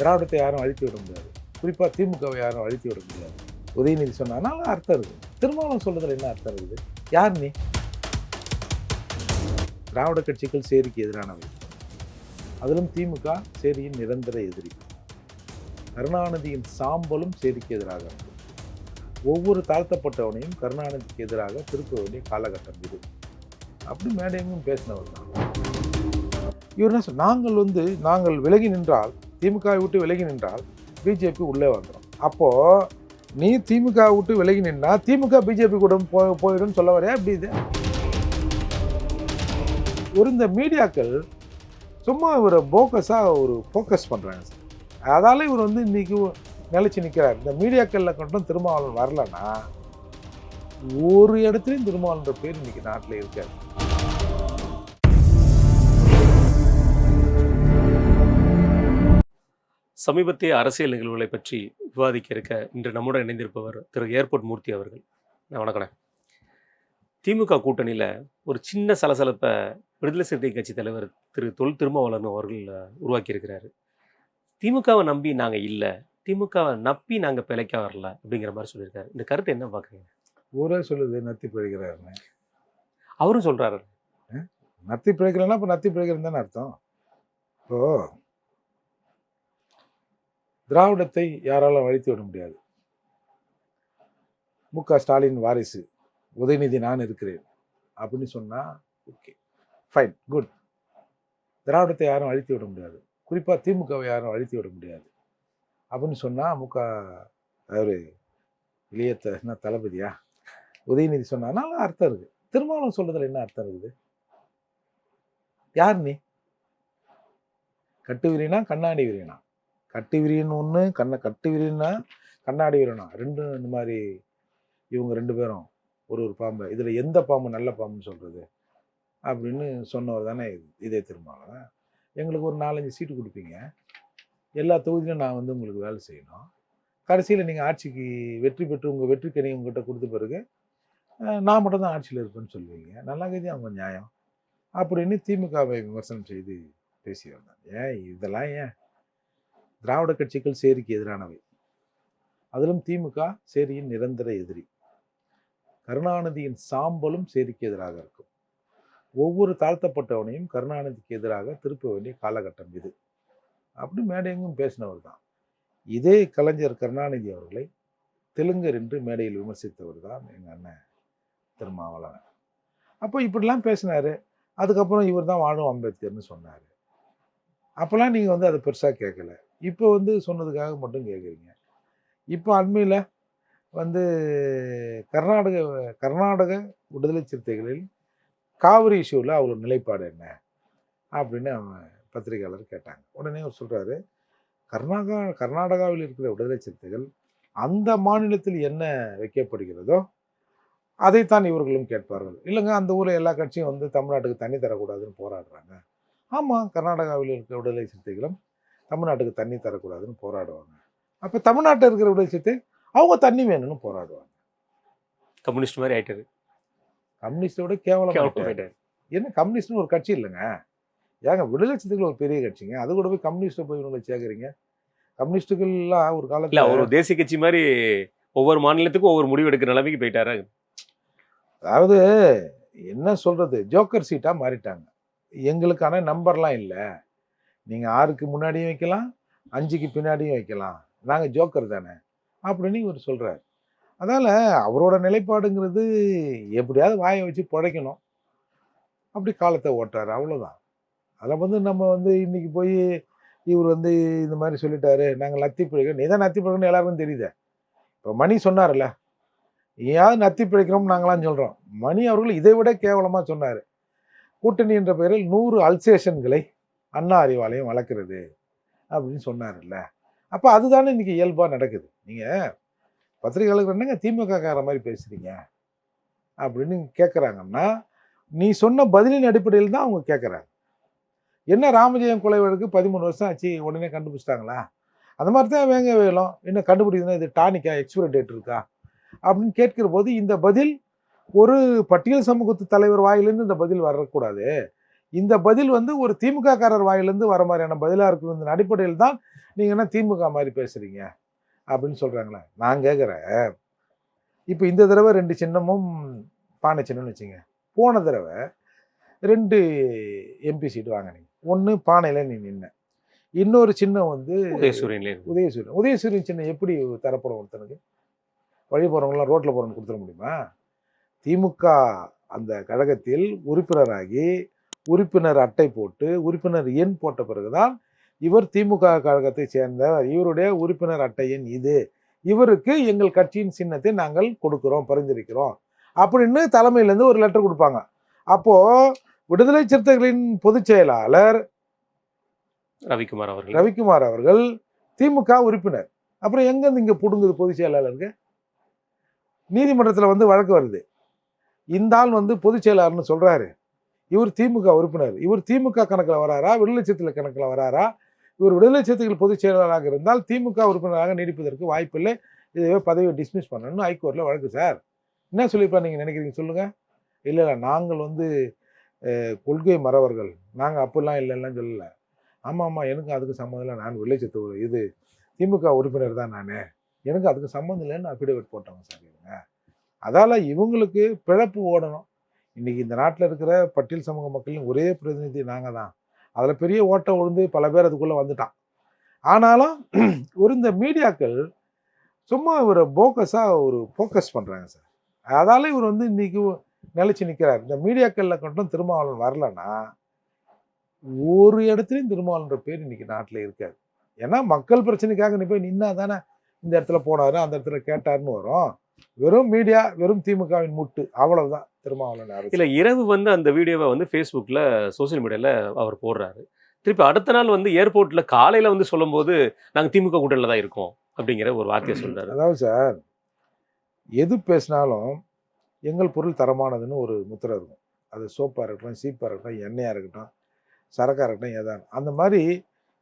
திராவிடத்தை யாரும் அழித்து விட முடியாது. குறிப்பாக திமுகவை யாரும் அழித்து விட முடியாது. உதயநிதி சொன்னாலும் அர்த்தம் இருக்குது திருமாவளவன் சொல்றதுல என்ன அர்த்தம் இருக்குது? யார் நீ? திராவிட கட்சிகள் சேரிக்கு எதிரானவை. அதிலும் திமுக சேரியின் நிரந்தர எதிரி. கருணாநிதியின் சாம்பலும் சேரிக்கு எதிராக ஒவ்வொரு தாழ்த்தப்பட்டவனையும் கருணாநிதிக்கு எதிராக திருப்ப வேண்டிய காலகட்டம் இது. அப்படி மேடையும் பேசினவர் தான். இவர் என்ன சொல் நாங்கள் வந்து நாங்கள் விலகி நின்றால் திமுகவை விட்டு விலகி நின்றால் பிஜேபி உள்ளே வந்துடும். அப்போது நீ திமுக விட்டு விலகி நின்னா திமுக பிஜேபி கூட போ போயிடும் சொல்ல வரையா? இப்படி இது? ஒரு இந்த மீடியாக்கள் சும்மா இவரை போக்கஸாக ஒரு ஃபோக்கஸ் பண்ணுறாங்க சார். அதால் இவர் வந்து இன்றைக்கி நிலச்சி நிற்கிறார் இந்த மீடியாக்களில் கொண்டும் திருமாவளவன் வரலன்னா ஒரு இடத்துலையும் திருமாவளன்ற பேர் இன்றைக்கி நாட்டில் இருக்காது. சமீபத்திய அரசியல் நிகழ்வுகளை பற்றி விவாதிக்க இருக்க இன்று நம்முடன் இணைந்திருப்பவர் திரு ஏர்போர்ட் மூர்த்தி அவர்கள். நான் வணக்கண்ணே. திமுக கூட்டணியில் ஒரு சின்ன சலசலப்பை விடுதலை சிறுத்தை கட்சி தலைவர் திரு தொல் திருமாவளவன் அவர்கள் உருவாக்கியிருக்கிறாரு. திமுகவை நம்பி நாங்கள் இல்லை. திமுகவை நப்பி நாங்கள் பிழைக்க வரல அப்படிங்கிற மாதிரி சொல்லியிருக்காரு. இந்த கருத்து என்ன பார்க்குறீங்க? ஊரே சொல்லுது நத்தி பிழைக்கிறாருன்னு. அவரும் சொல்கிறாரு நத்தி பிழைக்கலன்னா இப்போ நத்தி பிழைக்கிறேன்னு தானே அர்த்தம். இப்போ திராவிடத்தை யாராலும் அழித்து விட முடியாது. மு க ஸ்டாலின் வாரிசு உதயநிதி நான் இருக்கிறேன் அப்படின்னு சொன்னால் ஓகே ஃபைன் குட் திராவிடத்தை யாரும் அழித்து விட முடியாது. குறிப்பாக திமுகவை யாரும் அழித்து விட முடியாது. அப்படின்னு சொன்னால் முக அவரு இளையத்த என்ன தளபதியா? உதயநிதி சொன்னாலும் அர்த்தம் இருக்குது திருமாவளவன் சொல்கிறதுல என்ன அர்த்தம் இருக்குது? யார் நீ? கட்டு விரியனா கண்ணாடி விரியனா கட்டு விரியன் ஒன்று கண்ணை கட்டு விரியனா கண்ணாடி விரியனா ரெண்டும் இந்த மாதிரி இவங்க ரெண்டு பேரும் ஒரு ஒரு பாம்பு. இதில் எந்த பாம்பு நல்ல பாம்புன்னு சொல்கிறது அப்படின்னு சொன்னவர் தானே இது இதே திருமாவளவன். எங்களுக்கு ஒரு நாலஞ்சு சீட்டு கொடுப்பீங்க. எல்லா தொகுதியிலும் நான் வந்து உங்களுக்கு வேலை செய்யணும். கடைசியில் நீங்கள் ஆட்சிக்கு வெற்றி பெற்று உங்கள் வெற்றிக்கனி உங்கள்கிட்ட கொடுத்த பிறகு நான் மட்டும் தான் ஆட்சியில் இருப்பேன்னு சொல்லுவீங்க. நல்லா கதி அவங்க நியாயம். அப்படின்னு திமுகவை விமர்சனம் செய்து பேசி வந்தாங்க ஏன் இதெல்லாம் ஏன்? திராவிட கட்சிகள் சேரிக்கு எதிரானவை. அதிலும் திமுக சேரியின் நிரந்தர எதிரி. கருணாநிதியின் சாம்பலும் சேரிக்கு எதிராக இருக்கும். ஒவ்வொரு தாழ்த்தப்பட்டவனையும் கருணாநிதிக்கு எதிராக திருப்ப வேண்டிய காலகட்டம் இது. அப்படி மேடையெங்கும் பேசினவர் தான். இதே கலைஞர் கருணாநிதி அவர்களை தெலுங்கர் என்று மேடையில் விமர்சித்தவர் தான் எங்கள் அண்ணன் திருமாவளவன். அப்போ இப்படிலாம் பேசினார். அதுக்கப்புறம் இவர் தான் வாழும் அம்பேத்கர்னு சொன்னார். அப்போல்லாம் நீங்கள் வந்து அதை பெருசாக கேட்கல. இப்போ வந்து சொன்னதுக்காக மட்டும் கேட்குறீங்க இப்போ அண்மையில் வந்து கர்நாடக கர்நாடக விடுதலை சிறுத்தைகளில் காவிரி இஷ்யூவில் அவங்களோட நிலைப்பாடு என்ன? அப்படின்னு அவங்க பத்திரிகையாளர் கேட்டாங்க. உடனே அவர் சொல்கிறாரு கர்நாடகா கர்நாடகாவில் இருக்கிற விடுதலை சிறுத்தைகள் அந்த மாநிலத்தில் என்ன வைக்கப்படுகிறதோ அதைத்தான் இவர்களும் கேட்பார்கள். இல்லைங்க அந்த ஊரில் எல்லா கட்சியும் வந்து தமிழ்நாட்டுக்கு தண்ணி தரக்கூடாதுன்னு போராடுறாங்க. ஆமாம் கர்நாடகாவில் இருக்கிற விடுதலை சிறுத்தைகளும் தமிழ்நாட்டுக்கு தண்ணி தரக்கூடாதுன்னு போராடுவாங்க. அப்போ தமிழ்நாட்டில் இருக்கிற சிறுத்தை அவங்க தண்ணி வேணும்னு போராடுவாங்க. கம்யூனிஸ்ட் மாதிரி ஆயிட்டாரு. கம்யூனிஸ்டோட கேவலம் என்ன கம்யூனிஸ்ட்னு ஒரு கட்சி இல்லைங்க. ஏங்க விடுதலை ஒரு பெரிய கட்சிங்க. அது கூட போய் கம்யூனிஸ்ட்டை போய் இவங்களை சேர்க்குறீங்க? கம்யூனிஸ்டுகள்லாம் ஒரு காலத்தில் ஒரு தேசிய கட்சி மாதிரி ஒவ்வொரு மாநிலத்துக்கும் ஒவ்வொரு முடிவு எடுக்கிற நிலைமைக்கு போயிட்டாரு. அதாவது என்ன சொல்றது? ஜோக்கர் சீட்டா மாறிட்டாங்க. எங்களுக்கான நம்பர்லாம் இல்லை. நீங்கள் ஆறுக்கு முன்னாடியும் வைக்கலாம் அஞ்சுக்கு பின்னாடியும் வைக்கலாம். நாங்கள் ஜோக்கர் தானே? அப்படின்னு இவர் சொல்கிறார் அதால் அவரோட நிலைப்பாடுங்கிறது எப்படியாவது வாயை வச்சு பிழைக்கணும் அப்படி காலத்தை ஓட்டார் அவ்வளோதான் அதில் வந்து நம்ம வந்து இன்றைக்கி போய் இவர் வந்து இந்த மாதிரி சொல்லிட்டாரு நாங்கள் நத்தி பிழைக்கிறோம். நீ தான் நத்தி பிழைக்கணும்னு எல்லாருக்கும் தெரியுதே. இப்போ மணி சொன்னார்ல ஏன் நத்தி பிழைக்கிறோம் நாங்களாம் சொல்கிறோம் மணி அவர்கள் இதை விட கேவலமாக சொன்னார். கூட்டணி என்ற பெயரில் நூறு அல்சேஷன்களை அண்ணா அறிவாலயம் வளர்க்குறது அப்படின்னு சொன்னார்ல அப்போ அதுதானே இன்னைக்கு இயல்பாக நடக்குது. நீங்கள் பத்திரிகையாளர்கள் என்னங்க திமுக கார மாதிரி பேசுகிறீங்க அப்படின்னு கேட்குறாங்கன்னா நீ சொன்ன பதிலின் அடிப்படையில் தான் அவங்க கேட்குறாங்க என்ன ராமஜெயம் கொலை வழக்கு பதிமூணு வருஷம் ஆச்சு உடனே கண்டுபிடிச்சிட்டாங்களா? அந்த மாதிரி தான் வேங்க வேலும். என்ன கண்டுபிடிக்குதுன்னா இது டானிக்கா எக்ஸ்பிரி டேட் இருக்கா? அப்படின்னு கேட்கிற போது இந்த பதில் ஒரு பட்டியல் சமூகத்து தலைவர் வாயிலேருந்து இந்த பதில் வரக்கூடாது. இந்த பதில் வந்து ஒரு திமுக காரர் வாயிலிருந்து வர மாதிரியான பதிலாக இருக்கும் அடிப்படையில் தான் நீங்கள் என்ன திமுக மாதிரி பேசுறீங்க அப்படின்னு சொல்றாங்களே. நான் கேட்குறேன் இப்போ இந்த தடவை ரெண்டு சின்னமும் பானை சின்னம்னு வச்சுங்க. போன தடவை ரெண்டு எம்பி சீட் வாங்கினீங்க. ஒன்று பானையில் நீ நின்ன. இன்னொரு சின்னம் வந்து உதயசூரியன்ல இருந்து. உதயசூரியன். உதயசூரியன் சின்னம் எப்படி தரப்படும் ஒருத்தனுக்கு? வழி போகிறவங்களாம் ரோட்டில் போகிறவங்க கொடுத்துட முடியுமா? திமுக அந்த கழகத்தில் உறுப்பினராகி உறுப்பினர் அட்டை போட்டு உறுப்பினர் எண் போட்ட பிறகுதான் இவர் திமுக கழகத்தை சேர்ந்தவர். இவருடைய உறுப்பினர் அட்டை எண் இது. இவருக்கு எங்கள் கட்சியின் சின்னத்தை நாங்கள் கொடுக்கிறோம் பரிந்துரைக்கிறோம் அப்படின்னு தலைமையிலேருந்து ஒரு லெட்டர் கொடுப்பாங்க. அப்போ விடுதலை சிறுத்தைகளின் பொதுச் செயலாளர் ரவிக்குமார் அவர்கள். ரவிக்குமார் அவர்கள் திமுக உறுப்பினர். அப்புறம் எங்கேருந்து இங்கே புடுங்குது பொதுச் செயலாளருக்கு? நீதிமன்றத்தில் வந்து வழக்கு வருது. இந்த ஆள் வந்து பொதுச் செயலாளர்னு சொல்றாரு. இவர் திமுக உறுப்பினர். இவர் திமுக கணக்கில் வராரா? விடுதலை சிறுத்தைகள் கணக்கில் வராரா? இவர் விடுதலை சிறுத்தைகள் பொதுச் செயலாளராக இருந்தால் திமுக உறுப்பினராக நீடிப்பதற்கு வாய்ப்பில்லை. இதுவே பதவியை டிஸ்மிஸ் பண்ணணும்னு ஹைகோர்ட்டில் வழக்கு சார் என்ன சொல்லிப்பா நீங்கள் நினைக்கிறீங்க? சொல்லுங்கள் இல்லை இல்லை. நாங்கள் வந்து கொள்கை மறவர்கள். நாங்கள் அப்படிலாம் இல்லைலாம் சொல்லலை. ஆமாம் ஆமாம் எனக்கு அதுக்கு சம்மந்தம் இல்லை. நான் வில்லேஜ் இது திமுக உறுப்பினர் தான் நான். எனக்கு அதுக்கு சம்மந்தம் இல்லைன்னு அஃபிடேவிட் போட்டாங்க சார் இவங்க அதால் இவங்களுக்கு பிழப்பு ஓடணும். இன்றைக்கி இந்த நாட்டில் இருக்கிற பட்டியல் சமூக மக்களின் ஒரே பிரதிநிதி நாங்கள் தான். அதில் பெரிய ஓட்டம் விழுந்து பல பேர் அதுக்குள்ளே வந்துட்டான். ஆனாலும் ஒரு இந்த மீடியாக்கள் சும்மா ஒரு போக்கஸாக ஒரு ஃபோக்கஸ் பண்ணுறாங்க சார். அதால் இவர் வந்து இன்றைக்கி நிலைச்சு நிற்கிறார் இந்த மீடியாக்களில் மட்டும் திருமாவளவன் வரலன்னா ஒரு இடத்துலையும் திருமாவளன்ற பேர் இன்றைக்கி நாட்டில் இருக்காது. ஏன்னா மக்கள் பிரச்சனைக்காக நீ போய் நின்னா தானே இந்த இடத்துல போனாரு அந்த இடத்துல கேட்டாருன்னு வரும். வெறும் மீடியா வெறும் திமுகவின் முட்டு அவ்வளவுதான். திருமாவளவன். இல்ல இரவு வந்து அந்த வீடியோவை வந்து ஃபேஸ்புக்கில் சோஷியல் மீடியால அவர் போடுறாரு. திருப்பி அடுத்த நாள் வந்து ஏர்போர்ட்ல காலையில வந்து சொல்லும்போது நாங்க திமுக கூட்டணியில் தான் இருக்கோம் அப்படிங்கிற ஒரு வார்த்தையை சொல்றாரு. அதாவது சார் எது பேசினாலும் எங்கள் பொருள் தரமானதுன்னு ஒரு முத்திரை இருக்கும். அது சோப்பாக இருக்கட்டும் சீப்பாக இருக்கட்டும் எண்ணெயாக இருக்கட்டும் சரக்காக இருக்கட்டும் ஏதான். அந்த மாதிரி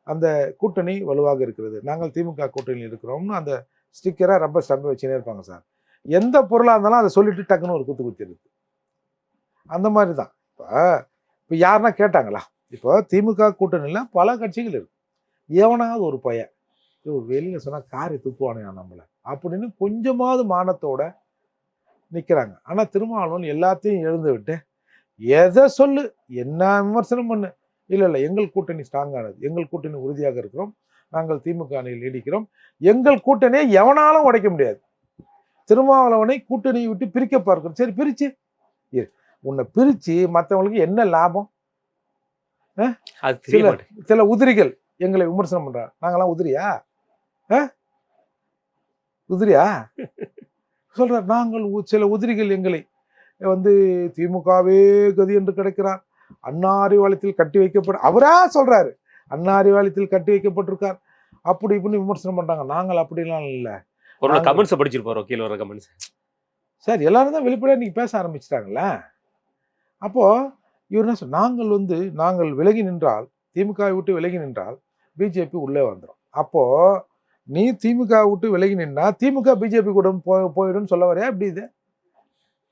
அந்த கூட்டணி வலுவாக இருக்கிறது. நாங்கள் திமுக கூட்டணியில் இருக்கிறோம்னு அந்த ஸ்டிக்கராக ரப்பர் ஸ்டாம்பை வச்சுனே இருப்பாங்க சார். எந்த பொருளாக இருந்தாலும் அதை சொல்லிட்டு டக்குன்னு ஒரு குத்து குத்திடுது. அந்த மாதிரி தான் இப்போ இப்போ யாருன்னா கேட்டாங்களா? இப்போ திமுக கூட்டணியில் பல கட்சிகள் இருக்கு. எவனாவது ஒரு பையன் ஐயோ வெளியில் சொன்னால் காரை துப்புவானுயா நம்மளை? அப்படின்னு கொஞ்சமாவது மானத்தோட நிற்கிறாங்க ஆனால் திருமாவளவன் எல்லாத்தையும் எழுந்து விட்டு எதை சொல்லு என்ன விமர்சனம் பண்ணு? இல்லை இல்லை எங்கள் கூட்டணி ஸ்ட்ராங்கானது எங்கள் கூட்டணி உறுதியாக இருக்கிறோம். நாங்கள் திமுக அணியில் நீடிக்கிறோம். எங்கள் கூட்டணியை எவனாலும் உடைக்க முடியாது. திருமாவளவனை கூட்டணியை விட்டு பிரிக்க பார்க்கிறோம். சரி பிரிச்சு இரு. உன்னை பிரிச்சு மற்றவங்களுக்கு என்ன லாபம்? சில-. சில உதிரிகள் எங்களை விமர்சனம் பண்றாங்க. நாங்களாம் உதிரியா? உதிரியா? சொல்றார் நாங்கள் சில உதிரிகள் எங்களை வந்து திமுகவே கதி என்று கிடைக்கிறார். அண்ணா அறிவாலயத்தில் கட்டி வைக்கப்பட அவரா சொல்றாரு. அண்ணா அறிவாலயத்தில் கட்டி வைக்கப்பட்டிருக்கார். அப்படி இப்படின்னு விமர்சனம் பண்றாங்க. நாங்கள் அப்படிலாம் இல்லை. கமெண்ட்ஸை படிச்சிருப்பாரோ கீழே வர கமெண்ட்ஸ் சார் எல்லாரும் தான் வெளிப்படையாக இன்னைக்கு பேச ஆரம்பிச்சிட்டாங்கல்ல? அப்போது இவர் என்ன சொல் நாங்கள் வந்து நாங்கள் விலகி நின்றால் திமுகவை விட்டு விலகி நின்றால் பிஜேபி உள்ளே வந்துடும் அப்போது நீ திமுக விட்டு விலகி நின்னா திமுக பிஜேபி கூட போய் போயிடும்னு சொல்ல வரையா? இப்படி இது?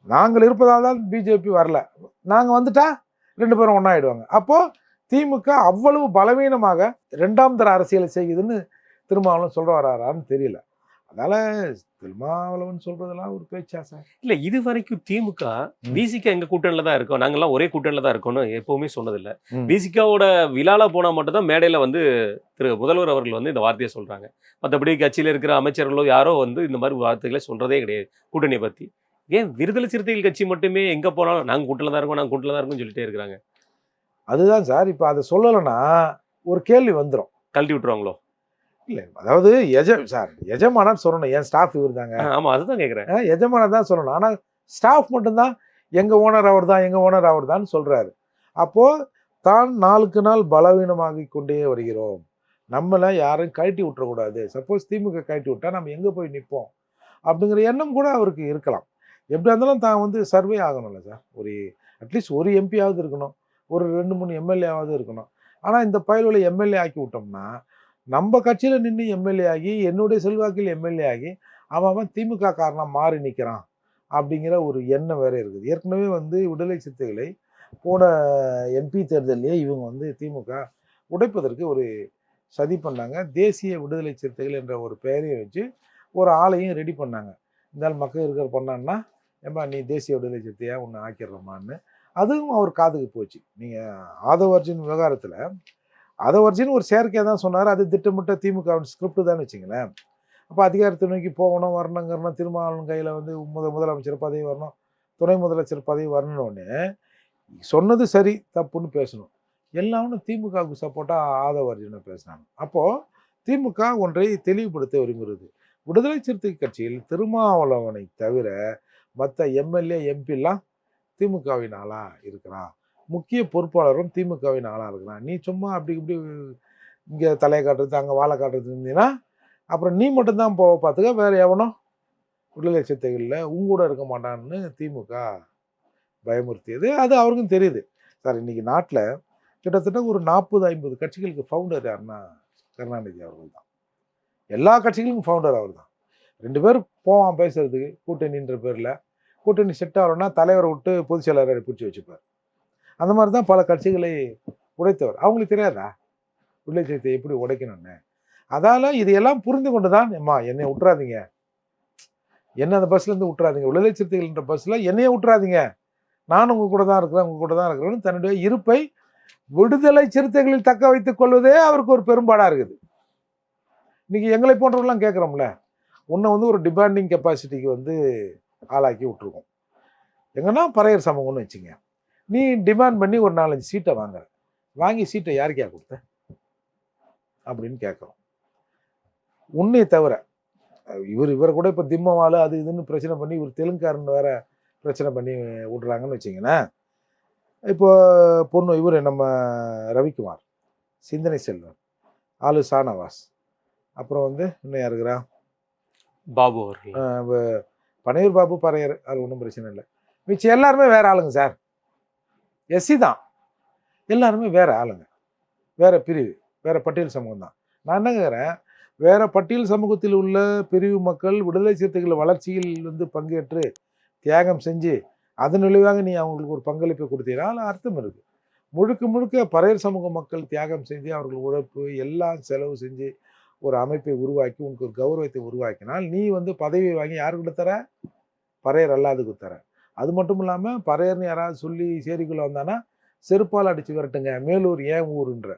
நாங்கள் இருப்பதால் தான் பிஜேபி வரல. நாங்கள் வந்துட்டா ரெண்டு பேரும் ஒன்றாயிடுவாங்க அப்போது திமுக அவ்வளவு பலவீனமாக ரெண்டாம் தர அரசியலை செய்யுதுன்னு திருமாவளவன் சொல்ற வராரான்னு தெரியல. அதனால திருமாவளவன் சொல்றதெல்லாம் ஒரு பேச்சா சார்? இல்ல இது வரைக்கும் திமுக. பிசிக எங்க கூட்டணியில தான் இருக்கோம். நாங்கெல்லாம் ஒரே கூட்டணியில தான் இருக்கோம்னு எப்பவுமே சொன்னதில்ல. பிசிகாவோட விழால போனா மட்டும் தான் மேடையில வந்து திரு முதல்வர் அவர்கள் வந்து இந்த வார்த்தையை சொல்றாங்க. மற்றபடி கட்சியில இருக்கிற அமைச்சர்களோ யாரோ வந்து இந்த மாதிரி வார்த்தைகளை சொல்றதே கிடையாது கூட்டணியை பத்தி. ஏன் விடுதலை சிறுத்தைகள் கட்சி மட்டுமே எங்க போனாலும் நாங்க கூட்டணில தான் இருக்கோம் நாங்க கூட்டணில தான் இருக்கோம்னு சொல்லிட்டே இருக்கிறாங்க? அதுதான் சார் இப்போ அதை சொல்லலைன்னா ஒரு கேள்வி வந்துடும் கழட்டி விட்டுருவாங்களோ? இல்லை. அதாவது எஜ சார் எஜமானர் சொல்லணும். என் ஸ்டாஃப் இவர் தாங்க ஆ, ஆமா அதுதான் கேக்குறேன். எஜமானர் தான் சொல்லணும். ஆனால் ஸ்டாஃப் மட்டும்தான். எங்கள் ஓனர் அவர் தான் எங்கள் ஓனர் அவர் தான் சொல்கிறாரு அப்போது தான் நாளுக்கு நாள் பலவீனமாகி கொண்டே வருகிறோம். நம்மளை யாரையும் கழட்டி விட்டுறக்கூடாது. சப்போஸ் திமுக கழட்டி விட்டா நம்ம எங்கே போய் நிற்போம் அப்படிங்கிற எண்ணம் கூட அவருக்கு இருக்கலாம். எப்படி இருந்தாலும் தான் வந்து சர்வே ஆகணும்ல சார். ஒரு அட்லீஸ்ட் ஒரு எம்பியாவது இருக்கணும். ஒரு ரெண்டு மூணு எம்எல்ஏவாவது இருக்கணும். ஆனால் இந்த பயல்களை எம்எல்ஏ ஆக்கி விட்டோம்னா நம்ம கட்சியில் நின்று எம்எல்ஏ ஆகி என்னுடைய செல்வாக்கில் எம்எல்ஏ ஆகி அவன் அவன் திமுக காரணம் மாறி நிற்கிறான் அப்படிங்கிற ஒரு எண்ணம் வேற இருக்குது. ஏற்கனவே வந்து விடுதலை சித்தைகளை போன எம்பி தேர்தல்லையே இவங்க வந்து திமுக உடைப்பதற்கு ஒரு சதி பண்ணாங்க. தேசிய விடுதலை சிறுத்தைகள் என்ற ஒரு பெயரையும் வச்சு ஒரு ஆளையும் ரெடி பண்ணாங்க. இருந்தாலும் மக்கள் இருக்கிற பண்ணான்னா ஏம்பா நீ தேசிய விடுதலை சிறுத்தையாக ஒன்று ஆக்கிடுறோமான்னு. அதுவும் அவர் காதுக்கு போச்சு. நீங்கள் ஆதவர்ஜின் விவகாரத்தில் அதை ஆதவர்ஜின் ஒரு செயற்கையாக தான் சொன்னார். அது திட்டமிட்ட திமுகவின் ஸ்கிரிப்ட் தான் வச்சுங்களேன். அப்போ அதிகாரத்தை நோக்கி போகணும் வரணுங்கிறனா திருமாவளவன் கையில் வந்து முத முதலமைச்சர் பதவி வரணும் துணை முதலமைச்சர் பதவி வரணும்னு சொன்னது சரி தப்புன்னு பேசணும். எல்லாரும் திமுகவுக்கு சப்போர்ட்டாக ஆதவர்ஜுனை பேசினாங்க. அப்போது திமுக ஒன்றை தெளிவுபடுத்த விரும்புகிறது. விடுதலை சிறுத்தை கட்சியில் திருமாவளவனை தவிர மற்ற எம்எல்ஏ எம்பிலாம் திமுகவின் ஆளாக இருக்கிறான். முக்கிய பொறுப்பாளரும் திமுகவின் ஆளாக இருக்கிறான். நீ சும்மா அப்படி இப்படி இங்கே தலையை காட்டுறது அங்கே வாழை காட்டுறது இருந்தீங்கன்னா அப்புறம் நீ மட்டும்தான் போக பார்த்துக்க வேறு எவனும் விடுதலை சித்தைகளில் உங்க கூட இருக்க மாட்டான்னு திமுக பயமுறுத்தியது. அது அவருக்கும் தெரியுது. சார் இன்றைக்கி நாட்டில் கிட்டத்தட்ட ஒரு நாற்பது ஐம்பது கட்சிகளுக்கு ஃபவுண்டர் யாருன்னா கருணாநிதி அவர்கள் தான். எல்லா கட்சிகளுக்கும் ஃபவுண்டர் அவர் தான் ரெண்டு பேர் போவான் பேசுறதுக்கு கூட்டணின்ற பேரில். கூட்டணி செட் ஆகணும்னா தலைவரை விட்டு பொதுச் செயலாளரை பிடிச்சி வச்சுப்பார். அந்த மாதிரி தான் பல கட்சிகளை உடைத்தவர். அவங்களுக்கு தெரியாதா? விடுதலை எப்படி உடைக்கணும்னு. அதால இதையெல்லாம் புரிந்து கொண்டு தான் அம்மா என்னை விட்டுறாதீங்க என்ன அந்த பஸ்லேருந்து விட்டுறாதீங்க விடுதலை சிறுத்தைகள்ன்ற பஸ்ஸில் என்னையே விட்டுறாதீங்க நான் உங்கள் கூட தான் இருக்கிறேன் உங்கள் கூட தான் இருக்கிறேன்னு தன்னுடைய இருப்பை விடுதலை சிறுத்தைகளில் தக்க வைத்துக் கொள்வதே அவருக்கு ஒரு பெரும்பாடாக இருக்குது. இன்றைக்கி எங்களை போன்றவர்கள்லாம் கேட்குறோம்ல உன்னை வந்து ஒரு டிமாண்டிங் கெப்பாசிட்டிக்கு வந்து ஆளாக்கி விட்ருக்கோம் எங்கன்னா பறையர் சமூகம்னு வச்சுங்க. நீ டிமாண்ட் பண்ணி ஒரு நாலஞ்சு சீட்டை வாங்குற. வாங்கி சீட்டை யாருக்கா கொடுத்த? அப்படின்னு கேட்குறோம். உன்னை தவிர இவர் இவரை கூட இப்போ திம்மவாள் அது இதுன்னு பிரச்சனை பண்ணி இவர் தெலுங்காரன் வேற பிரச்சனை பண்ணி விட்றாங்கன்னு வச்சிங்களேன் இப்போ பொண்ணு இவர் நம்ம ரவிக்குமார் சிந்தனை செல்வன் ஆளு சானவாஸ் அப்புறம் வந்து இன்னும் யாருக்கிறா பாபு அவர்கள். பனையூர் பாபு பறையர் அது ஒன்றும் பிரச்சனை இல்லை. மிச்சம் எல்லாருமே வேற ஆளுங்க சார். எஸ்சி தான். எல்லாருமே வேறு ஆளுங்க. வேறு பிரிவு வேறு பட்டியல் சமூகம் தான். நான் என்ன கேட்குறேன் வேறு பட்டியல் சமூகத்தில் உள்ள பிரிவு மக்கள் விடுதலை சிறுத்தைகள் வளர்ச்சியில் வந்து பங்கேற்று தியாகம் செஞ்சு அதன் விளைவாக நீ அவங்களுக்கு ஒரு பங்களிப்பை கொடுத்தீங்கன்னா அர்த்தம் இருக்குது முழுக்க முழுக்க பறையர் சமூக மக்கள் தியாகம் செஞ்சு அவர்கள் உழைப்பு எல்லாம் செலவு செஞ்சு ஒரு அமைப்பை உருவாக்கி உனக்கு ஒரு கௌரவத்தை உருவாக்கினால் நீ வந்து பதவியை வாங்கி யாருக்கிட்ட தர பறையர் அல்லாதுக்கு தர அது மட்டும் இல்லாமல் பறையர்னு யாராவது சொல்லி சேரிக்குள்ளே வந்தானா செருப்பால் அடித்து விரட்டுங்க மேலூர் ஏன் ஊருன்ற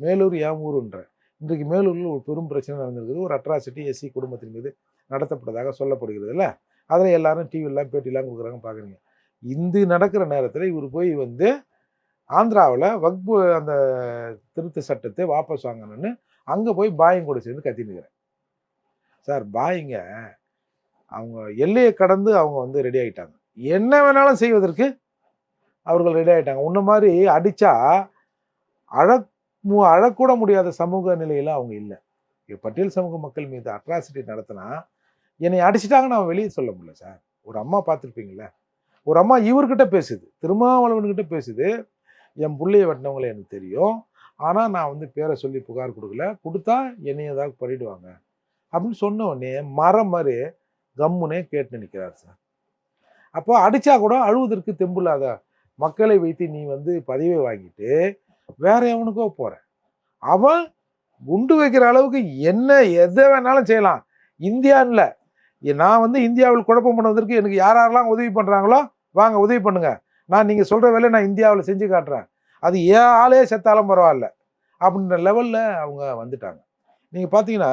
மேலூர் ஏன் ஊருன்ற. இன்றைக்கு மேலூரில் ஒரு பெரும் பிரச்சனை நடந்திருக்குது. ஒரு அட்ராசிட்டி எஸ்சி குடும்பத்தின் மீது நடத்தப்பட்டதாக சொல்லப்படுகிறது இல்லை? அதில் எல்லாரும் டிவிலாம் பேட்டிலாம் கொடுக்குறாங்க பார்க்குறீங்க இந்த நடக்கிற நேரத்தில் இவர் போய் வந்து ஆந்திராவில் வக்பு அந்த திருத்த சட்டத்தை வாபஸ் வாங்கணும்னு அங்கே போய் பாயிங் கூட சேர்ந்து கத்தினுக்கிறேன் சார் பாயிங்க. அவங்க எல்லையை கடந்து அவங்க வந்து ரெடி ஆகிட்டாங்க என்ன வேணாலும் செய்வதற்கு அவர்கள் ரெடி ஆகிட்டாங்க உன்ன மாதிரி அடித்தா அழ அழக்கூட முடியாத சமூக நிலையில் அவங்க இல்லை. பட்டியல் சமூக மக்கள் மீது அட்ராசிட்டி நடத்தினா என்னை அடிச்சிட்டாங்கன்னு அவன் வெளியே சொல்ல முடியல சார். ஒரு அம்மா பார்த்துருப்பீங்கள ஒரு அம்மா இவர்கிட்ட பேசுது. திருமாவளவன்கிட்ட பேசுது. என் புள்ளைய வெட்டினவங்களே எனக்கு தெரியும். ஆனால் நான் வந்து பேரை சொல்லி புகார் கொடுக்கல. கொடுத்தா என்னை ஏதாவது பண்ணிடுவாங்க அப்படின்னு சொன்ன உடனே மரம் மாதிரி கம்முனே கேட்டு நிற்கிறார் சார். அப்போ அடித்தா கூட அழுவதற்கு தெம்பில்லாத மக்களை வைத்து நீ வந்து பதவியை வாங்கிட்டு வேற எவனுக்கோ போகிற அவன் குண்டு வைக்கிற அளவுக்கு என்ன எதை வேணாலும் செய்யலாம். இந்தியான்ல நான் வந்து இந்தியாவில் குழப்பம் பண்ணுவதற்கு எனக்கு யார் யாரெல்லாம் உதவி பண்ணுறாங்களோ வாங்க உதவி பண்ணுங்க. நான் நீங்கள் சொல்கிற வேலையை நான் இந்தியாவில் செஞ்சு காட்டுறேன். அது ஏன் ஆளே செத்தாலும் பரவாயில்ல. அப்படின்ற லெவலில் அவங்க வந்துட்டாங்க. நீங்கள் பார்த்தீங்கன்னா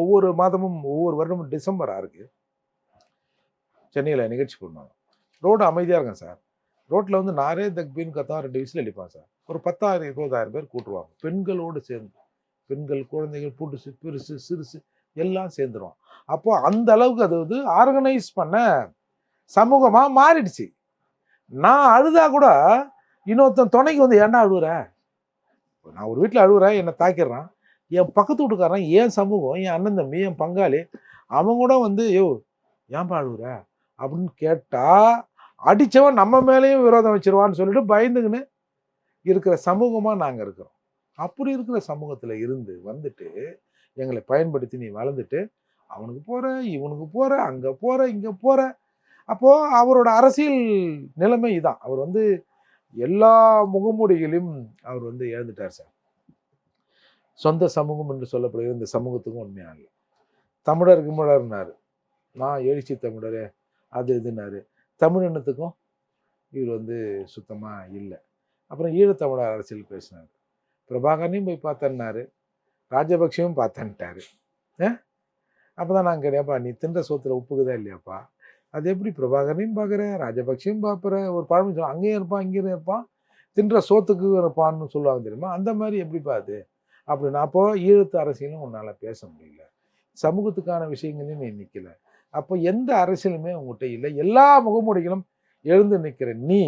ஒவ்வொரு மாதமும் ஒவ்வொரு வருடமும் டிசம்பர் ஆறுக்கு சென்னையில் நிகழ்ச்சி பண்ணுவாங்க ரோடு அமைதியாக இருக்கும் சார். ரோட்டில் வந்து நாரே தக்பின்னு கத்தா ரெண்டு விசில் அடிப்பான் சார். ஒரு பத்தாயிரம் இருபதாயிரம் பேர் கூட்டுருவாங்க பெண்களோடு சேர்ந்து. பெண்கள் குழந்தைகள் புட்டுசு பெருசு சிறுசு எல்லாம் சேர்ந்துருவான் அப்போ அந்த அளவுக்கு அது வந்து ஆர்கனைஸ் பண்ண சமூகமாக மாறிடுச்சு. நான் அழுதா கூட இன்னொருத்தன் துணைக்கு வந்து ஏன்டா அழுகுற நான் ஒரு வீட்டில் அழுகுறேன் என்னை தாக்கிடுறான். என் பக்கத்து வீட்டுக்காரன் என் சமூகம் என் அண்ணன் தம்பி என் பங்காளி அவன் கூட வந்து யோ ஏன்பா அழுகுற அப்படின்னு கேட்டால் அடிச்சவன் நம்ம மேலேயும் விரோதம் வச்சிருவான்னு சொல்லிட்டு பயந்துக்கின்னு இருக்கிற சமூகமாக நாங்கள் இருக்கிறோம். அப்படி இருக்கிற சமூகத்தில் இருந்து வந்துட்டு எங்களை பயன்படுத்தி நீ வளர்ந்துட்டு அவனுக்கு போகிற இவனுக்கு போகிற அங்கே போகிற இங்கே போகிற அப்போது அவரோட அரசியல் நிலைமை இதான். அவர் வந்து எல்லா முகமூடிகளையும் அவர் வந்து இழந்துட்டார் சார். சொந்த சமூகம் என்று சொல்லப்படுகிற இந்த சமூகத்துக்கும் உண்மையாக இல்லை. தமிழர் கிமிழர்னார். நான் எழுச்சி தமிழரே. அது இதுனாரு தமிழ் இனத்துக்கும் இவர் வந்து சுத்தமாக இல்லை. அப்புறம் ஈழத்தமிழர் அரசியல் பேசினார். பிரபாகரனையும் போய் பார்த்தேன்னாரு. பார்த்தன்ட்டாரு பார்த்தேன்ட்டாரு. அப்போ தான் நான் கேட்டேன்ப்பா நீ தின்ற சோத்தில் உப்புக்குதா இல்லையாப்பா? அது எப்படி பிரபாகரனையும் பார்க்குற ராஜபக்ஷையும் பார்க்குற ஒரு பழமொழி சொல்லுவாங்க அங்கேயும் இருப்பான் இங்கேயும் இருப்பான் தின்ற சோத்துக்கு இருப்பான்னு சொல்லுவாங்க தெரியுமா? அந்த மாதிரி எப்படிப்பா அது? நான் அப்போ ஈழத்து அரசியலும் உன்னால் பேச முடியல. சமூகத்துக்கான விஷயங்களையும் நீ நிற்கலை அப்போ எந்த அரசியலுமே உங்கள்கிட்ட இல்லை. எல்லா முகமூடிகளும் எழுந்து நிற்கிற நீ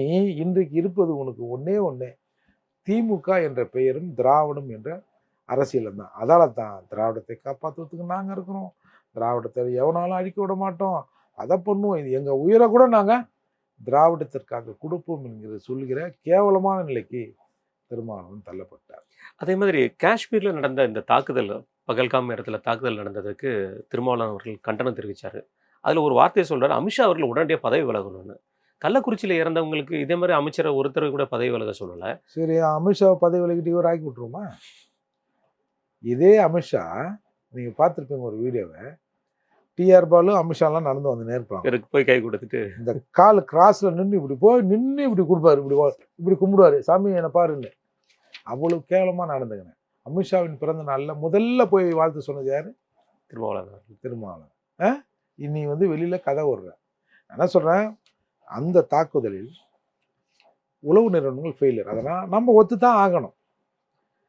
இன்றைக்கு இருப்பது உனக்கு ஒன்றே ஒன்றே திமுக என்ற பெயரும் திராவிடம் என்ற அரசியலும் தான். அதால தான் திராவிடத்தை காப்பாற்றுறதுக்கு நாங்கள் இருக்கிறோம். திராவிடத்தை எவனாலும் அழிக்க விட மாட்டோம். அதை பண்ணுவோம். இது எங்கள் உயிரை கூட நாங்கள் திராவிடத்திற்காக கொடுப்போம் என்கிற சொல்கிற கேவலமான நிலைக்கு திருமாவளவன் தள்ளப்பட்டார். அதே மாதிரி காஷ்மீரில் நடந்த இந்த தாக்குதல் பகல்காம் இடத்துல தாக்குதல் நடந்ததுக்கு திருமாவளவன் அவர்கள் கண்டனம் தெரிவிச்சாரு. அதுல ஒரு வார்த்தையை சொல்றாரு. அமித்ஷா அவர்கள் உடனடியாக பதவி விலகணும்னு. கள்ளக்குறிச்சியில இறந்தவங்களுக்கு இதே மாதிரி அமைச்சரை ஒருத்தர் கூட பதவி விலக சொல்லல. சரி அமித்ஷா பதவி விலகிட்டு இவர் ஆக்கி விட்டுருமா? இதே அமித்ஷா நீங்கள் பார்த்துருப்பீங்க ஒரு வீடியோவை. டிஆர் பாலு அமித்ஷாலாம் நடந்து வந்து நேர்ப்பாங்க. இவருக்கு போய் கை கொடுத்துட்டு. இந்த கால் கிராஸ்ல நின்று இப்படி போய் நின்று இப்படி கொடுப்பாரு இப்படி இப்படி கும்பிடுவாரு. சாமி என்னை பாருன்னு. அவ்வளவு கேவலமா நடந்துக்கினேன். அமித்ஷாவின் பிறந்த நாள்ல முதல்ல போய் வாழ்த்து சொன்னது யாரு? திருமாவளவன் திருமாவளவன். ஆ? இனி வந்து வெளியில கதை விடுற என்ன சொல்றேன்? அந்த தாக்குதலில் உளவு நிறுவனங்கள் ஃபெயிலியர் அதனால் நம்ம ஒத்து தான் ஆகணும்.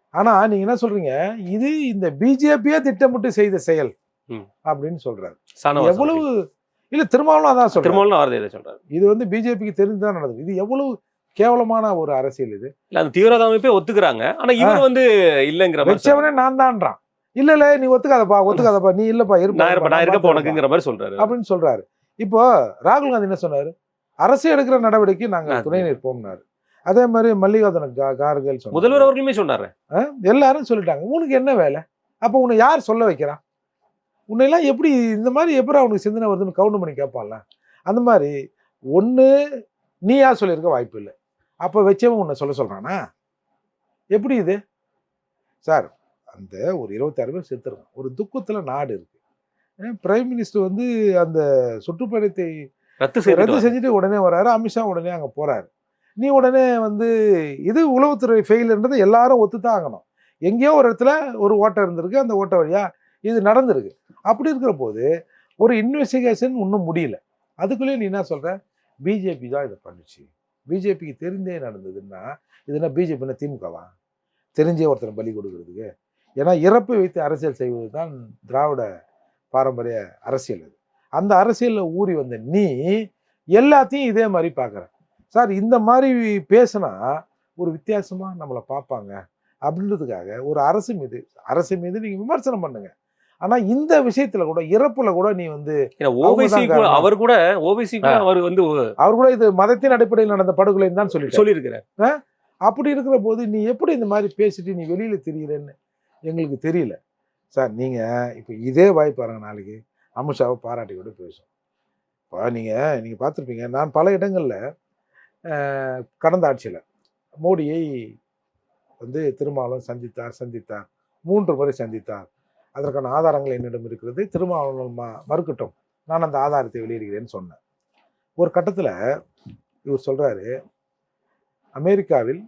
ஆனா நீங்க என்ன சொல்றீங்க? இது இந்த பிஜேபியே திட்டமிட்டு செய்த செயல். அப்படின்னு சொல்றாரு. சானவாஸ் எவ்வளவு. இல்ல திருமாவளவன் அதான் சொல்றேன் திருமாவளவன் வார்த்தை இதை சொல்றாரு? இது வந்து பிஜேபிக்கு தெரிஞ்சுதான் நடந்தது. இது எவ்வளவு கேவலமான ஒரு அரசியல் இது. இல்ல அந்த தீவிரவாத அமைப்பே ஒத்துக்கிறாங்க. ஆனா இவர் வந்து இல்லைங்கிற. வச்சவனே நான் தான்றான். இல்ல இல்ல நீ ஒத்துக்காதப்பா ஒத்துக்காதப்பா நீ இல்லப்பா இருப்பா, நான் இருக்க. உனக்குங்கிற மாதிரி சொல்றாரு. அப்படின்னு சொல்றாரு. இப்போ ராகுல் காந்தி என்ன சொன்னாரு? அரசு எடுக்கிற நடவடிக்கை நாங்க துணை நிற்போம்னாரு. அதே மாதிரி மல்லிகார்ஜுன கா- கார்கல் சொன்னாரு. முதல்வர் அவர்களுமே சொன்னாரு. எல்லாரும் சொல்லிட்டாங்க. உனக்கு என்ன வேலை? அப்போ உன்னை யார் சொல்ல வைக்கிறா? உன்னையெல்லாம் எப்படி இந்த மாதிரி எப்படி அவனுக்கு சிந்தனை வருதுன்னு கவுண்ட் பண்ணி கேட்பான்ல அந்த மாதிரி ஒன்று நீயா சொல்லியிருக்க வாய்ப்பு இல்லை. அப்போ வச்சவன் உன்னை சொல்ல சொல்கிறானா எப்படி இது? சார் அந்த ஒரு இருபத்தாறு பேர் செத்துருக்கான் ஒரு துக்கத்தில் நாடு இருக்கு. பிரைம் மினிஸ்டர் வந்து அந்த சுற்றுப்பயணத்தை ரத்து ரத்து செஞ்சுட்டு உடனே வராரு. அமித்ஷா உடனே அங்கே போறாரு. நீ உடனே வந்து இது உளவுத்துறை ஃபெயில்ன்றது எல்லாரும் ஒத்துத்தான் ஆகணும். எங்கேயோ ஒரு இடத்துல ஒரு ஓட்டை இருந்திருக்கு. அந்த ஓட்டை வழியா இது நடந்திருக்கு. அப்படி இருக்கிற போது ஒரு இன்வெஸ்டிகேஷன் இன்னும் முடியல. அதுக்குள்ளேயே நீ என்ன சொல்ற? பிஜேபி தான் இதை பண்ணுச்சு. பிஜேபிக்கு தெரிந்தே நடந்ததுன்னா இது என்ன பிஜேபின்னா திமுகவா? தெரிஞ்சே ஒருத்தனை பலி கொடுக்கறதுக்கு. ஏன்னா இறப்பை வைத்து அரசியல் செய்வது தான் திராவிட பாரம்பரிய அரசியல் அது. அந்த அரசியலில் ஊறி வந்த நீ எல்லாத்தையும் இதே மாதிரி பார்க்குற. சார் இந்த மாதிரி பேசினா ஒரு வித்தியாசமாக நம்மளை பார்ப்பாங்க. அப்படின்றதுக்காக ஒரு அரசு மீது அரசு மீது நீங்கள் விமர்சனம் பண்ணுங்கள் ஆனா இந்த விஷயத்துல கூட இறப்புல கூட நீ வந்து ஓபிசி. அவர் கூட ஓபிசி கூட அவர் வந்து அவர் கூட இது மதத்தின் அடிப்படையில் நடந்த படுகொலைன்னு தான் சொல்லிட்டு சொல்லியிருக்கிறார். அப்படி இருக்கிற போது நீ எப்படி இந்த மாதிரி பேசிட்டு நீ வெளியில திரியிறன்னு எங்களுக்கு தெரியல. சார் நீங்க இப்போ இதே வாய்ப்பு பாருங்க நாளைக்கு. அமித்ஷாவை பாராட்டி கூட பேசும் இப்போ நீங்க நீங்க பார்த்துருப்பீங்க நான் பல இடங்கள்ல கடந்த ஆட்சியில மோடியை வந்து திருமாவளவன் சந்தித்தார் சந்தித்தார். மூன்று முறை சந்தித்தார். அதற்கான ஆதாரங்கள் என்னிடம் இருக்கிறது. திருமாவளவன் ம மறுக்கட்டும். நான் அந்த ஆதாரத்தை வெளியிடுகிறேன்னு சொன்னேன். ஒரு கட்டத்துல இவர் சொல்றாரு அமெரிக்காவில்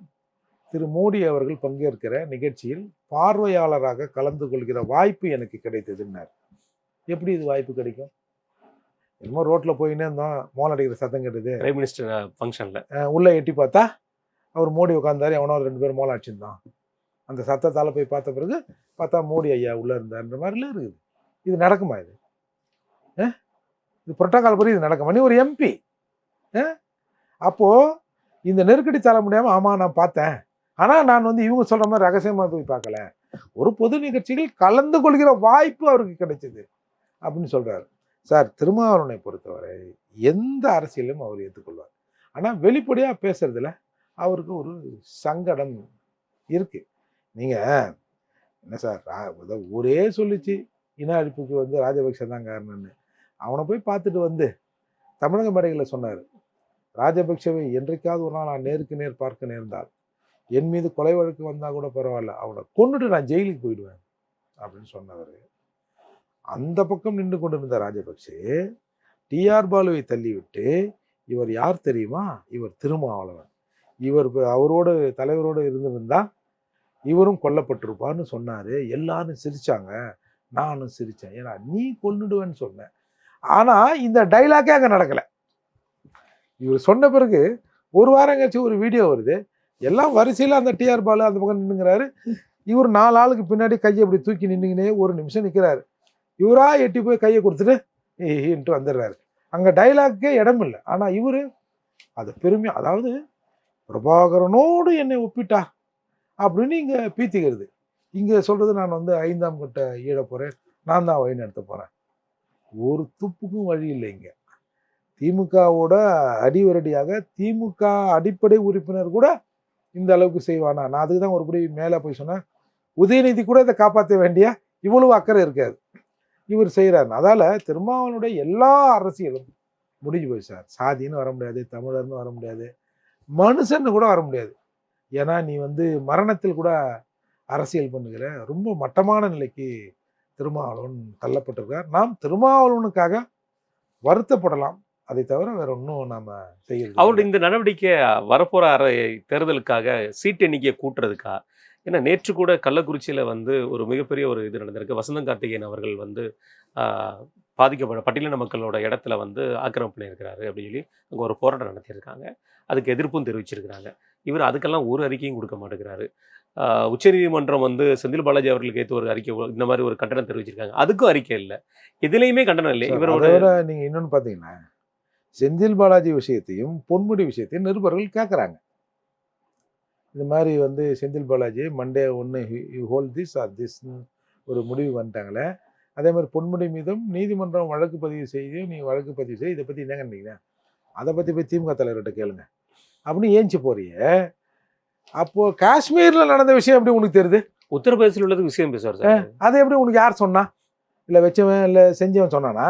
திரு மோடி அவர்கள் பங்கேற்கிற நிகழ்ச்சியில் பார்வையாளராக கலந்து கொள்கிற வாய்ப்பு எனக்கு கிடைத்ததுன்னார். எப்படி இது வாய்ப்பு கிடைக்கும்? என்னமோ ரோட்ல போயின்னே இருந்தோம். மோல் அடிக்கிற சத்தம் கேட்டது. பிரைம் மினிஸ்டர் ஃபங்க்ஷன்ல உள்ள எட்டி பார்த்தா அவர் மோடி உட்காந்தாரு எவனோ ஒரு ரெண்டு பேரும் மோளம் அடிச்சிருந்தான். அந்த சத்தத்தால் போய் பார்த்த பிறகு பார்த்தா மோடி ஐயா உள்ளே இருந்தாருன்ற மாதிரிலாம் இருக்குது. இது நடக்குமா இது? இது புரோட்டோக்கால் படி இது நடக்குமா? நீ ஒரு எம்பி அப்போது இந்த நெருக்கடி தர முடியாமல் ஆமா நான் பார்த்தேன். ஆனால் நான் வந்து இவங்க சொல்கிற மாதிரி ரகசியமாக போய் பார்க்கல. ஒரு பொது நிகழ்ச்சிகள் கலந்து கொள்கிற வாய்ப்பு அவருக்கு கிடைச்சது. அப்படின்னு சொல்கிறார் சார் திருமாவளவனை பொறுத்தவரை எந்த அரசியலும் அவர் ஏற்றுக்கொள்வார். ஆனால் வெளிப்படையாக பேசுறதுல அவருக்கு ஒரு சங்கடம் இருக்குது நீங்க என்ன சார் ரா- ஒரே ஊரே சொல்லிச்சு. இன அழிப்புக்கு வந்து ராஜபக்ச தான் காரணம்னு. அவனை போய் பார்த்துட்டு வந்து தமிழக மேடைகளில் சொன்னார். ராஜபக்சவை என்றைக்காவது ஒரு நாள் நான் நேருக்கு நேர் பார்க்க நேர்ந்தால் என் மீது கொலை வழக்கு வந்தால் கூட பரவாயில்ல அவனை கொண்டுட்டு நான் ஜெயிலுக்கு போயிடுவேன் அப்படின்னு சொன்னவர். அந்த பக்கம் நின்று கொண்டிருந்த ராஜபக்சே டிஆர் பாலுவை தள்ளிவிட்டு இவர் யார் தெரியுமா? இவர் திருமாவளவன். இவர் அவரோடு தலைவரோடு இருந்திருந்தால் இவரும் கொல்லப்பட்டிருப்பான்னு சொன்னார். எல்லாரும் சிரித்தாங்க நானும் சிரித்தேன் ஏன்னா நீ கொன்னுடுவேன்னு சொன்னேன். ஆனால் இந்த டைலாக்கே அங்கே நடக்கலை. இவர் சொன்ன பிறகு ஒரு வாரம் கழிச்சு ஒரு வீடியோ வருது. எல்லாம் வரிசையில் அந்த டிஆர் பாலு அந்த பக்கம் நின்றுங்கிறாரு இவர் நாலு ஆளுக்கு பின்னாடி கையை இப்படி தூக்கி நின்றுங்கன்னே ஒரு நிமிஷம் நிற்கிறாரு இவரா எட்டி போய் கையை கொடுத்துட்டு ஈன்ட்டு வந்துடுறாரு. அங்கே டைலாக்கே இடம் இல்லை. ஆனால் இவர் அதை பெருமையாக அதாவது பிரபாகரனோடு என்னை ஒப்பிட்டா அப்படின்னு இங்கே பீத்திக்கிறது. இங்கே சொல்கிறது நான் வந்து ஐந்தாம் கட்ட ஈழ போகிறேன் நான் தான் வழி நடத்த போகிறேன் ஒரு துப்புக்கும் வழி இல்லை இங்கே. திமுகவோட அடிவரடியாக திமுக அடிப்படை உறுப்பினர் கூட இந்த அளவுக்கு செய்வானா? நான் அதுக்கு தான் ஒருபடி மேலே போய் சொன்னேன். உதயநிதி கூட இதை காப்பாற்ற வேண்டிய இவ்வளவு அக்கறை இருக்காது. இவர் செய்கிறாரு அதால் திருமாவளவனுடைய எல்லா அரசியலும் முடிஞ்சு போய் சார். சாதின்னு வர முடியாது தமிழர்னு வர முடியாது மனுஷன்னு கூட வர முடியாது. ஏன்னா நீ வந்து மரணத்தில் கூட அரசியல் பண்ணுகிற ரொம்ப மட்டமான நிலைக்கு திருமாவளவன் தள்ளப்பட்டிருக்கார். நாம் திருமாவளவனுக்காக வருத்தப்படலாம். அதை தவிர வேற ஒன்றும் நாம செய்யறது அவருடைய இந்த நடவடிக்கை வரப்போற அறை தேர்தலுக்காக சீட் எண்ணிக்கையை கூட்டுறதுக்கா? ஏன்னா நேற்று கூட கள்ளக்குறிச்சியில வந்து ஒரு மிகப்பெரிய ஒரு இது நடந்திருக்கு. வசந்தம் கார்த்திகேயன் அவர்கள் வந்து பாதிக்கப்பட பட்டியலின மக்களோட இடத்துல வந்து ஆக்கிரமிப்பு பண்ணியிருக்கிறாரு அப்படின்னு சொல்லி அங்கே ஒரு போராட்டம் நடத்தியிருக்காங்க. அதுக்கு எதிர்ப்பும் தெரிவிச்சிருக்கிறாங்க. இவர் அதுக்கெல்லாம் ஒரு அறிக்கையும் கொடுக்க மாட்டேங்கிறாரு. உச்சநீதிமன்றம் வந்து செந்தில் பாலாஜி அவர்களுக்கு ஏற்று ஒரு அறிக்கை இந்த மாதிரி ஒரு கண்டனம் தெரிவிச்சிருக்காங்க. அதுக்கும் அறிக்கை இல்லை. எதுலையுமே கண்டனம் இல்லை. இவரோட அதை விட நீங்க இன்னொன்னு பாத்தீங்கன்னா செந்தில் பாலாஜி விஷயத்தையும் பொன்முடி விஷயத்தையும் நிருபர்கள் கேட்குறாங்க இது மாதிரி வந்து செந்தில் பாலாஜி மண்டே ஒன்று ஹோல் திஸ் ஆர் திஸ் ஒரு முடிவு வந்துட்டாங்களே. அதே மாதிரி பொன்முடி மீதும் நீதிமன்றம் வழக்கு பதிவு செய்து நீ வழக்கு பதிவு செய்து இதை பற்றி என்னங்க நினைக்கிறீங்க அதை பற்றி போய் திமுக தலைவர்கிட்ட கேளுங்க. அப்படின்னு ஏஞ்சி போறிய. அப்போ காஷ்மீர்ல நடந்த விஷயம் எப்படி உனக்கு தெரியுது? உத்தரப்பிரதேசில் உள்ளது விஷயம் பேசுவார் சார். அதை எப்படி உனக்கு யார் சொன்னா? இல்லை வச்சவன் இல்லை செஞ்சவன் சொன்னானா?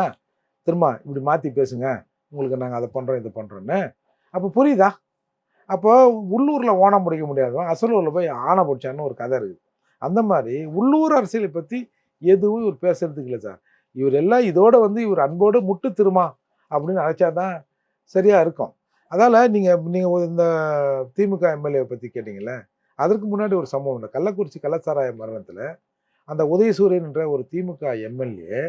திரும்ப இப்படி மாற்றி பேசுங்க. உங்களுக்கு நாங்கள் அதை பண்ணுறோம் இதை பண்ணுறோன்னு அப்போ புரியுதா? அப்போ உள்ளூரில் ஓணம் முடிக்க முடியாதவன் அசலூரில் போய் ஆணை பிடிச்சான்னு ஒரு கதை இருக்குது. அந்த மாதிரி உள்ளூர் அரசியலை பற்றி எதுவும் இவர் பேசுறதுக்கு இல்லை சார். இவர் எல்லாம் இதோட வந்து இவர் அன்போடு முட்டு திருமா அப்படின்னு நினச்சாதான் சரியாக இருக்கும். அதால் நீங்கள் நீங்கள் இந்த திமுக எம்எல்ஏ பற்றி கேட்டிங்கல்ல அதற்கு முன்னாடி ஒரு சம்பவம் உண்டு. கள்ளக்குறிச்சி கள்ளச்சாராய மரணத்தில் அந்த உதயசூரியன் என்ற ஒரு திமுக எம்எல்ஏ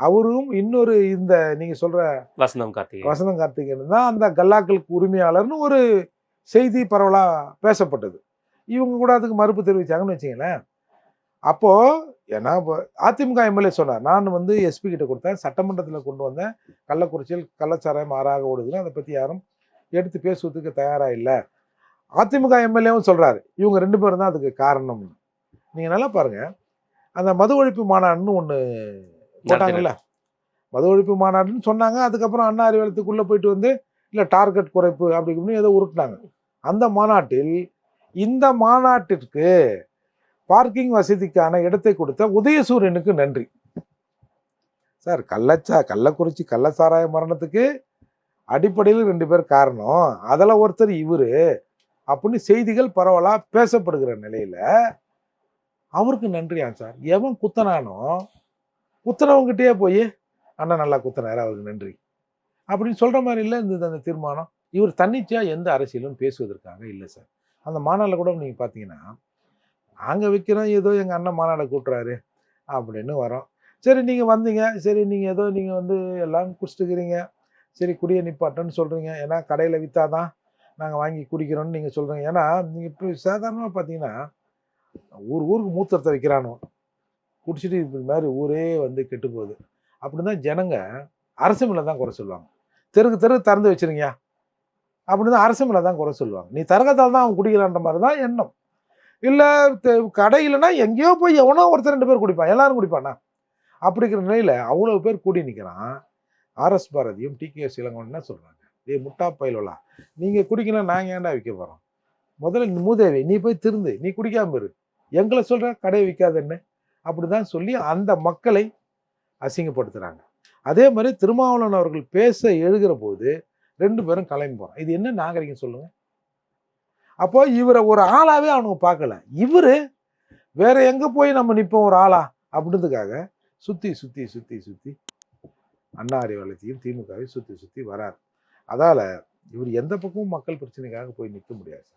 அவரும் இன்னொரு இந்த நீங்கள் சொல்கிற வசந்தம் கார்த்திகேயன். வசந்தம் கார்த்திகேயன் தான் அந்த கல்லாக்களுக்கு உரிமையாளர்னு ஒரு செய்தி பரவலாக பேசப்பட்டது. இவங்க கூட அதுக்கு மறுப்பு தெரிவிச்சாங்கன்னு வச்சுங்களேன் அப்போ ஏன்னா இப்போ அதிமுக எம்எல்ஏ சொன்னார் நான் வந்து எஸ்பி கிட்ட கொடுத்தேன் சட்டமன்றத்தில் கொண்டு வந்தேன் கள்ளக்குறிச்சியில் கள்ளச்சாராயம் மாறாக ஓடுதுன்னு அதை பற்றி யாரும் எடுத்து பேசுவதற்கு தயாராக இல்லை. அதிமுக எம்எல்ஏவும் சொல்றாரு இவங்க ரெண்டு பேரும் தான் அதுக்கு காரணம்னு நீங்கள் நல்லா பாருங்க. அந்த மது ஒழிப்பு மாநாடுன்னு ஒன்று போட்டாங்கல்ல. மது ஒழிப்பு மாநாடுன்னு சொன்னாங்க அதுக்கப்புறம் அண்ணா அறிவாலயத்துக்குள்ளே போயிட்டு வந்து இல்லை டார்கெட் குறைப்பு அப்படி இப்படின்னு ஏதோ உருட்டினாங்க. அந்த மாநாட்டில் இந்த மாநாட்டிற்கு பார்க்கிங் வசதிக்கான இடத்தை கொடுத்த உதயசூரியனுக்கு நன்றி. சார் கள்ளச்சா கள்ளக்குறிச்சி கள்ளச்சாராய மரணத்துக்கு அடிப்படையில் ரெண்டு பேர் காரணம். அதில் ஒருத்தர் இவர். அப்படின்னு செய்திகள் பரவலாக பேசப்படுகிற நிலையில் அவருக்கு நன்றியா சார். எவன் குத்தனானோ குத்தனவங்கிட்டே போய் அண்ணன் நல்லா குத்தனார் அவருக்கு நன்றி. அப்படின்னு சொல்கிற மாதிரி இல்லை இந்த அந்த தீர்மானம். இவர் தன்னிச்சையாக எந்த அரசியலும் பேசுவதற்காக இல்லை சார். அந்த மாநாட்டில் கூட நீங்கள் பார்த்தீங்கன்னா நாங்கள் வைக்கிறோம் ஏதோ எங்கள் அண்ணன் மாநாடை கூட்டுறாரு. அப்படின்னு வரோம் சரி நீங்கள் வந்தீங்க. சரி நீங்கள் ஏதோ நீங்கள் வந்து எல்லாம் குடிச்சிட்டுக்கிறீங்க சரி குடியை நிப்பாட்டோன்னு சொல்கிறீங்க ஏன்னா கடையில் விற்றாதான் நாங்கள் வாங்கி குடிக்கிறோன்னு நீங்கள் சொல்கிறீங்க ஏன்னா நீங்கள் இப்போ சாதாரணமாக பார்த்தீங்கன்னா ஊர் ஊருக்கு மூத்திரத்தை வைக்கிறானோ குடிச்சிட்டு இது மாதிரி ஊரே வந்து கெட்டு போகுது. அப்படின்னு தான் ஜனங்க அரசு மேலே தான் குறை சொல்லுவாங்க. தெருக்கு தெரு திறந்து வச்சுருங்கயா அப்படின்னு தான் அரசு மேலே தான் குறை சொல்லுவாங்க. நீ தரகத்தால் தான் அவன் குடிக்கிறான்ற மாதிரி தான் எண்ணம். இல்லை கடை இல்லைன்னா எங்கேயோ போய் எவனோ ஒருத்தர் ரெண்டு பேர் குடிப்பான். எல்லாரும் குடிப்பானா? அப்படிங்கிற நிலையில் அவ்வளோ பேர் கூடி நிற்கிறான் ஆர்எஸ் பாரதியும் டி கே இளங்கோவன் சொல்கிறாங்க டே முட்டா பயிலலாம் நீங்கள் குடிக்கலாம் நாங்கள் ஏன்டா விற்க போகிறோம் முதல்ல மூதேவி நீ போய் திருந்து நீ குடிக்காம இரு. எங்களை சொல்கிற கடையை விற்காதன்னு அப்படி தான் சொல்லி அந்த மக்களை அசிங்கப்படுத்துகிறாங்க அதே மாதிரி திருமாவளவன் அவர்கள் பேச எழுகிற போது ரெண்டு பேரும் கிளம்பி போகிறோம் இது என்ன நாகரிகம் சொல்லுங்கள் அப்போ இவரை ஒரு ஆளாகவே அவனுங்க பார்க்கல. இவர் வேற எங்கே போய் நம்ம நிற்போம் ஒரு ஆளா? அப்படின்றதுக்காக சுற்றி சுற்றி சுற்றி சுற்றி அண்ணா அறிவாலயத்தையும் திமுகவையும் சுற்றி சுற்றி வரார். அதால் இவர் எந்த பக்கமும் மக்கள் பிரச்சனைக்காக போய் நிற்க முடியாது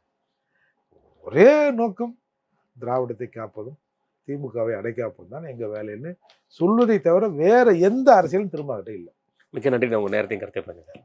ஒரே நோக்கம் திராவிடத்தை காப்பதும் திமுகவை அடைக்காப்பதும் தான் எங்கள் வேலைன்னு சொல்வதை தவிர வேறு எந்த அரசியலும் திரும்ப இல்லை. மிக்க நன்றி நான் உங்கள் நேரத்தையும் கருத்தை பண்ணுங்கள்